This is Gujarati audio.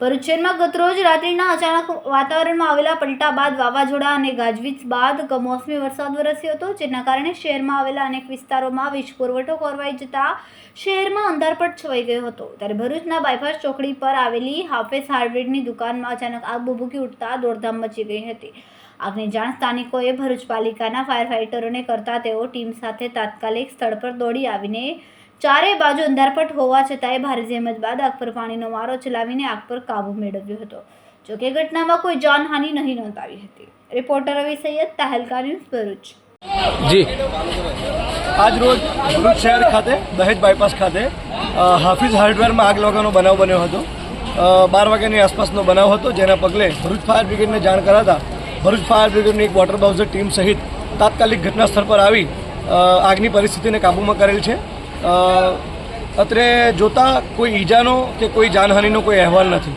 ભરૂચ શહેરમાં ગતરોજ રાત્રિના અચાનક વાતાવરણમાં આવેલા પલટા બાદ વાવાઝોડા અને ગાજવીજ બાદ કમોસમી વરસાદ વરસ્યો હતો, જેના કારણે શહેરમાં આવેલા અનેક વિસ્તારોમાં વીજ પુરવઠો ખોરવાઈ જતા શહેરમાં અંધારપટ છવાઈ ગયો હતો. ત્યારે ભરૂચના બાયપાસ ચોકડી પર આવેલી હાફેઝ હાર્ડવેરની દુકાનમાં અચાનક આગ ભભૂકી ઉઠતા દોડધામ મચી ગઈ હતી. આગની જાણ સ્થાનિકોએ ભરૂચ પાલિકાના ફાયર ફાઇટરોને કરતા તેઓ ટીમ સાથે તાત્કાલિક સ્થળ પર દોડી આવીને ચારે બાજુ અંધારપટ હોવા છતાંય ભારે જહેમત બાદ આગ પર પાણીનો મારો ચલાવીને આગ પર કાબુ મેળવ્યો હતો. જોકે ઘટનામાં કોઈ જાનહાનિ નહીં નોંધાવી હતી. Reporter Ravi Syed, Tehelka news Bharuch. જી. આજ રોજ ભરૂચ શહેર ખાતે, દહેજ બાયપાસ ખાતે હાફિઝ હાર્ડવેરમાં આગ લાગવાનો બનાવ બન્યો હતો. બાર વાગ્યાની આસપાસનો બનાવ હતો, જેના પગલે ભરૂચ ફાયર બ્રિગેડને જાણ કરાતા ભરૂચ ફાયર બ્રિગેડની એક વોટર બાઉઝર ટીમ સહિત તાત્કાલિક ઘટના સ્થળ પર આવી આગની પરિસ્થિતિને કાબૂમાં કરેલ છે. અત્રે જોતા કોઈ ઈજાનો કે કોઈ જાનહાનિનો કોઈ અહેવાલ નથી.